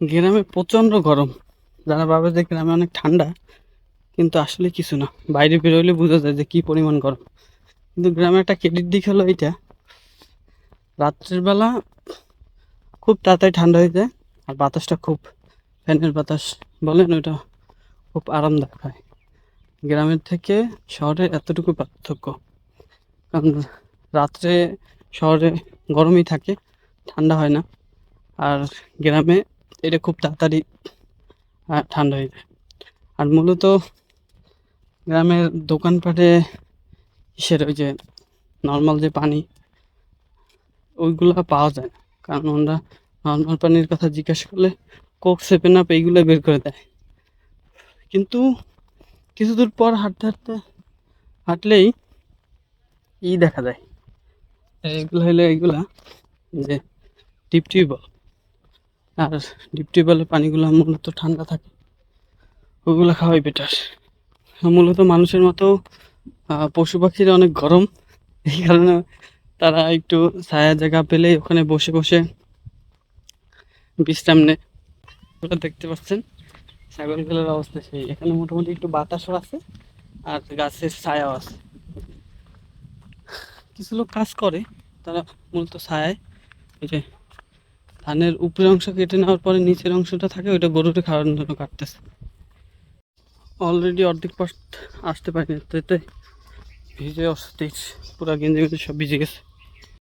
গ্রামে প্রচণ্ড গরম। যারা ভাবে যে গ্রামে অনেক ঠান্ডা, কিন্তু আসলে কিছু না। বাইরে বেরোলে বোঝা যায় যে কী পরিমাণ গরম। কিন্তু গ্রামে একটা ক্রেডিট দিক হলো এইটা। রাত্রের বেলা খুব তাড়াতাড়ি ঠান্ডা হয়ে যায়, আর বাতাসটা খুব, ফ্যানের বাতাস বলেন ওইটা খুব আরামদায়ক হয়। গ্রামের থেকে শহরের এতটুকু পার্থক্য। কারণ রাত্রে শহরে গরমই থাকে, ঠান্ডা হয় না। আর গ্রামে এটা খুব তাড়াতাড়ি ঠান্ডা হয়ে যায়। আর মূলত গ্রামের দোকানপাটে ইসের ওই যে নর্মাল যে পানি, ওইগুলো পাওয়া যায় না। কারণ ওরা নর্মাল পানির কথা জিজ্ঞেস করলে কোক, সেভেন আপ এইগুলো বের করে দেয়। কিন্তু কিছু দূর পর হাঁটতে হাঁটতে হাঁটলেই ই দেখা যায়। এইগুলো হলো এইগুলা যে ডিপ টিউবওয়েল আর ডিপ টিউবওয়েলের পানিগুলো মূলত ঠান্ডা থাকে। ওগুলো খাওয়াই বেটার মূলত মানুষের মতো পশু পাখির অনেক গরম। এই কারণে তারা একটু ছায়া জায়গা পেলে ওখানে বসে বসে বিশ্রাম নেয়। ওটা দেখতে পাচ্ছেন ছাগলগুলোর অবস্থা সেই। এখানে মোটামুটি একটু বাতাসও আছে আর গাছের ছায়াও আছে। কিছু লোক কাজ করে, তারা মূলত ছায়ায় এই যে ধানের উপরের অংশ কেটে নেওয়ার পরে নিচের অংশটা থাকে, ওইটা গরুটা খাওয়ার জন্য কাটতেছে। অলরেডি অর্ধেক পাশ আসতে পারিনি তাই ভিজে অস্থির, পুরো গেঞ্জি গেঞ্জি সব ভিজে গেছে।